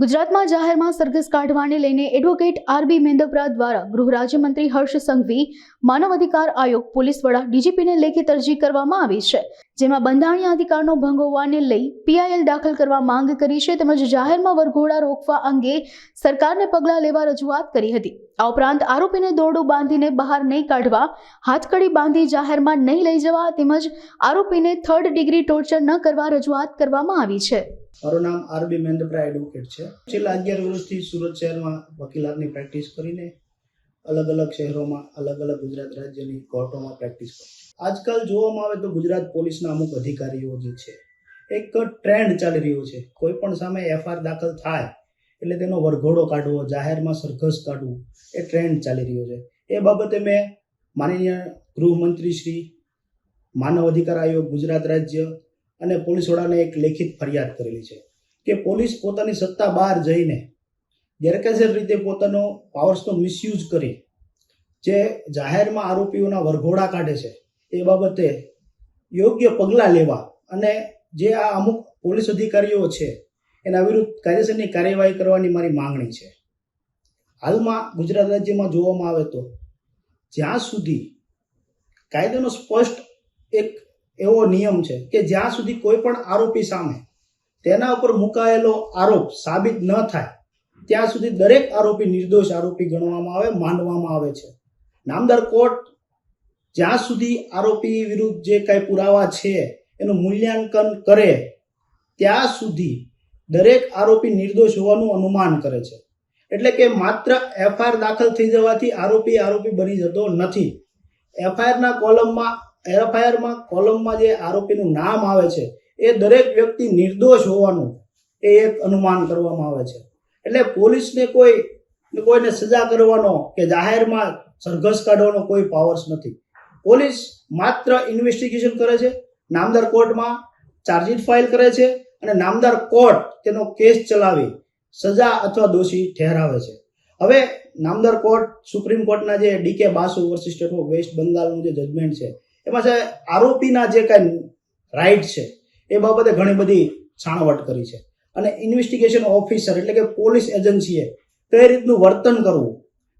ગુજરાતમાં જાહેરમાં સરઘસ કાઢવાને લઈને એડવોકેટ આરબી મેંદપરા દ્વારા ગૃહ રાજ્યમંત્રી હર્ષ સંઘવી, માનવ અધિકાર આયોગ, પોલીસ વડા ડીજીપીને લેખિત અરજી કરવામાં આવી છે, જેમાં બંધારણીય અધિકારનો ભંગ હોવાને લઈ પીઆઈએલ દાખલ કરવા માંગ કરી છે તેમજ જાહેરમાં વરઘોડા રોકવા અંગે સરકારને પગલાં લેવા રજૂઆત કરી હતી. આ ઉપરાંત આરોપીને દોરડું બાંધીને બહાર નહીં કાઢવા, હાથકડી બાંધી જાહેરમાં નહીં લઈ જવા તેમજ આરોપીને થર્ડ ડિગ્રી ટોર્ચર ન કરવા રજૂઆત કરવામાં આવી છે. મારું નામ આરબી મહેન્દ્રપ્રા એડવોકેટ છે. છેલ્લા અગિયાર વર્ષથી સુરત શહેરમાં વકીલાતની પ્રેક્ટિસ કરીને અલગ અલગ શહેરોમાં, અલગ અલગ ગુજરાત રાજ્યની કોર્ટોમાં પ્રેક્ટિસ કરી આજકાલ જોવામાં આવે તો ગુજરાત પોલીસના અમુક અધિકારીઓ જે છે, એક ટ્રેન્ડ ચાલી રહ્યો છે. કોઈ પણ સામે એફઆઈઆર દાખલ થાય એટલે તેનો વરઘોડો કાઢવો, જાહેરમાં સરઘસ કાઢવું, એ ટ્રેન્ડ ચાલી રહ્યો છે. એ બાબતે મેં માનનીય ગૃહમંત્રી શ્રી માનવ અધિકાર આયોગ ગુજરાત રાજ્ય અને પોલીસ વડાને એક લેખિત ફરિયાદ કરેલી છે કે પોલીસ પોતાની સત્તા બહાર જઈને ગેરકાયદેસર રીતે પોતાનો પાવર્સનો મિસયુઝ કરી જે જાહેરમાં આરોપીઓના વરઘોડા કાઢે છે, એ બાબતે યોગ્ય પગલાં લેવા અને જે આ અમુક પોલીસ અધિકારીઓ છે, એના વિરુદ્ધ કાયદેસરની કાર્યવાહી કરવાની મારી માંગણી છે. હાલમાં ગુજરાત રાજ્યમાં જોવામાં આવે તો જ્યાં સુધી કાયદાનો સ્પષ્ટ એક એવો નિયમ છે કે જ્યાં સુધી કોઈ પણ આરોપી સામે તેના ઉપર મુકાયેલો આરોપ સાબિત ન થાય, ત્યાં સુધી દરેક આરોપી નિર્દોષ આરોપી ગણવામાં આવે માનવામાં આવે છે. નામદાર કોર્ટ જ્યાં સુધી આરોપી વિરુદ્ધ જે કાંઈ પુરાવા છે, એનું મૂલ્યાંકન કરે, ત્યાં સુધી દરેક આરોપી નિર્દોષ હોવાનું અનુમાન કરે છે. એટલે કે માત્ર એફઆઈઆર દાખલ થઈ જવાથી આરોપી આરોપી બની જતો નથી. એફઆઈઆરના કોલમમાં એફઆઈઆરમાં કોલમમાં જે આરોપીનું નામ આવે છે, એ દરેક વ્યક્તિ નિર્દોષ હોવાનું એ એક અનુમાન કરવામાં આવે છે. એટલે પોલીસને કોઈ, કોઈને સજા કરવાનો કે જાહેરમાં સરઘસ કાઢવાનો કોઈ પાવર્સ નથી. પોલીસ માત્ર ઇન્વેસ્ટિગેશન કરે છે, નામદાર કોર્ટમાં ચાર્જશીટ ફાઇલ કરે છે અને નામદાર કોર્ટ તેનો કેસ ચલાવી સજા અથવા દોષી ઠેરાવે છે. હવે નામદાર કોર્ટ, સુપ્રીમ કોર્ટના જે DK Basu versus state of west બંગાળનું જે જજમેન્ટ છે એમાં છે, આરોપીના જે કાંઈ રાઇટ છે, એ બાબતે ઘણી બધી છાણવટ કરી છે. અને ઇન્વેસ્ટિગેશન ઓફિસર એટલે કે પોલીસ એજન્સીએ કઈ રીતનું વર્તન કરવું,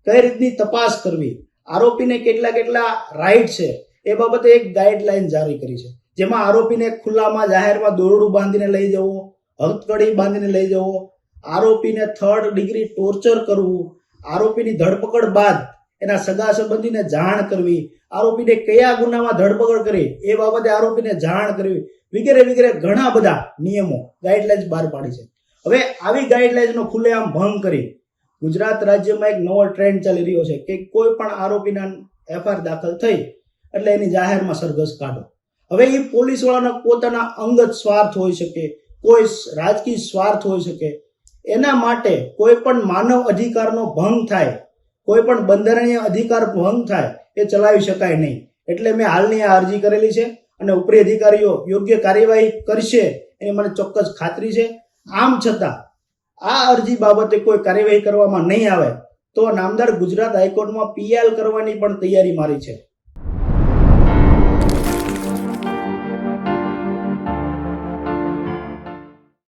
કઈ રીતની તપાસ કરવી, આરોપીને કેટલા કેટલા રાઇટ છે, એ બાબતે એક ગાઈડલાઈન જારી કરી છે. જેમાં આરોપીને ખુલ્લામાં જાહેરમાં દોરડું બાંધીને લઈ જવો, હથકડી બાંધીને લઈ જવો, આરોપીને થર્ડ ડિગ્રી ટોર્ચર કરવું, આરોપીની ધરપકડ બાદ એના સગા સંબંધીને જાણ કરવી, આરોપીને કયા ગુનામાં ધરપકડ કરી, એ બાબતે આરોપીને જાણ કરવી, વગેરે વગેરે ઘણા બધા નિયમો ગાઈડલાઇન્સ બહાર પાડી છે. હવે આવી ગાઈડલાઇન્સનો ખુલ્લેઆમ ભંગ કરી ગુજરાત રાજ્યમાં એક નવો ટ્રેન્ડ ચાલી રહ્યો છે કે કોઈ પણ આરોપીના એફઆઈઆર દાખલ થઈ એટલે એની જાહેરમાં સરઘસ કાઢો. હવે એ પોલીસવાળાના પોતાના અંગત સ્વાર્થ હોઈ શકે, કોઈ રાજકીય સ્વાર્થ હોઈ શકે, એના માટે કોઈ પણ માનવ અધિકારનો ભંગ થાય કોઈ પણ બંધારણીય અધિકાર ભંગ થાય એ ચલાવી શકાય નહીં. એટલે મેં હાલની આ અરજી કરેલી છે અને ઉપરી અધિકારીઓ યોગ્ય કાર્યવાહી કરશે એની મને ચોક્કસ ખાતરી છે. આમ છતાં, આ અરજી બાબતે કોઈ કાર્યવાહી કરવામાં નહીં આવે તો નામદાર ગુજરાત હાઈકોર્ટમાં પીએલ કરવાની પણ તૈયારી મારી છે.